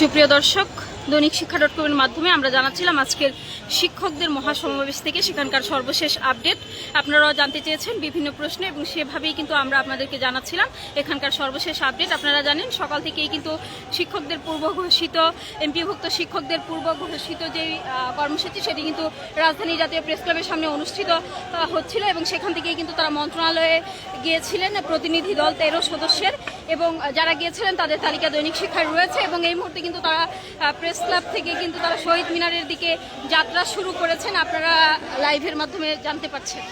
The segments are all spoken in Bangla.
সুপ্রিয় দর্শক দৈনিক শিক্ষা ডট কমের মাধ্যমে আমরা জানাচ্ছিলাম আজকের শিক্ষকদের মহাসমাবেশ থেকে সেখানকার সর্বশেষ আপডেট। আপনারাও জানতে চেয়েছেন বিভিন্ন প্রশ্ন এবং সেভাবেই কিন্তু আমরা আপনাদেরকে জানাচ্ছিলাম এখানকার সর্বশেষ আপডেট। আপনারা জানেন, সকাল থেকেই কিন্তু শিক্ষকদের পূর্ব ঘোষিত এমপিভুক্ত শিক্ষকদের পূর্ব ঘোষিত যে কর্মসূচি, সেটি কিন্তু রাজধানী জাতীয় প্রেস ক্লাবের সামনে অনুষ্ঠিত হচ্ছিল এবং সেখান থেকেই কিন্তু তারা মন্ত্রণালয়ে গিয়েছিলেন। প্রতিনিধি দল তেরো সদস্যের। এবং যারা গিয়েছিলেন তাদের তালিকা দৈনিক শিক্ষায় রয়েছে এবং এই মুহূর্তে কিন্তু তারা প্রেস ক্লাব থেকে কিন্তু তারা শহীদ মিনারের দিকে যাত্রা শুরু করেছেন। আপনারা লাইভের মাধ্যমে জানতে পারছেন।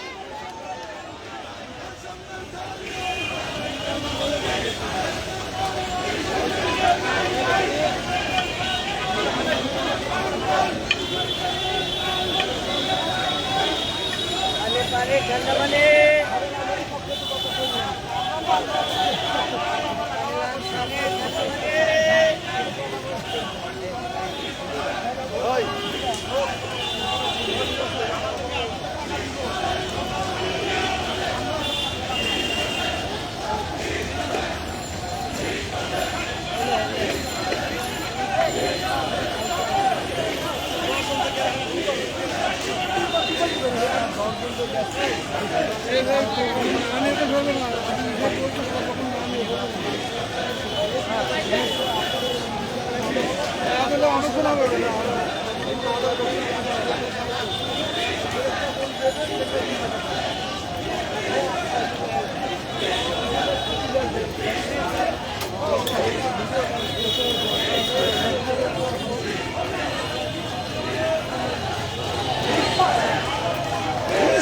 আলোচনা করবে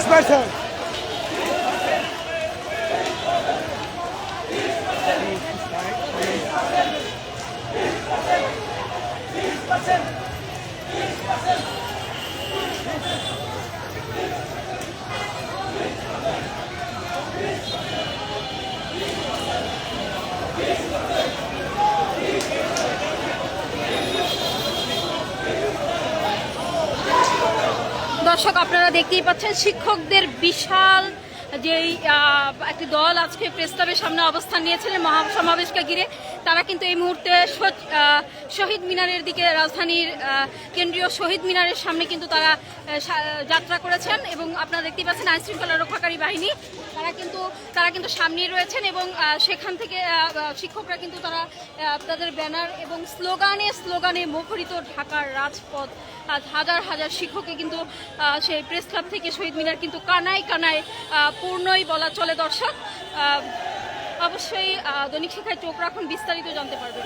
Smith. দর্শক, আপনারা দেখতেই পাচ্ছেন শিক্ষকদের বিশাল যেই একটি দল আজকে প্রেস ক্লাবের সামনে অবস্থান নিয়েছিলেন মহাসমাবেশকে ঘিরে। তারা কিন্তু এই মুহূর্তে শহীদ মিনারের দিকে রাজধানীর কেন্দ্রীয় শহীদ মিনারের সামনে কিন্তু তারা যাত্রা করেছেন এবং আপনারা দেখতেই পাচ্ছেন আইনশৃঙ্খলা রক্ষাকারী বাহিনী তারা কিন্তু তারা কিন্তু সামনেই রয়েছেন এবং সেখান থেকে শিক্ষকরা কিন্তু তারা তাদের ব্যানার এবং স্লোগানে স্লোগানে মুখরিত ঢাকার রাজপথ। হাজার হাজার শিক্ষককে কিন্তু সেই প্রেস ক্লাব থেকে শহীদ মিনার কিন্তু কানায় কানায় পূর্ণই বলা চলে দর্শক। অবশ্যই দৈনিক শিক্ষায় চোখ রাখুন, বিস্তারিত জানতে পারবেন।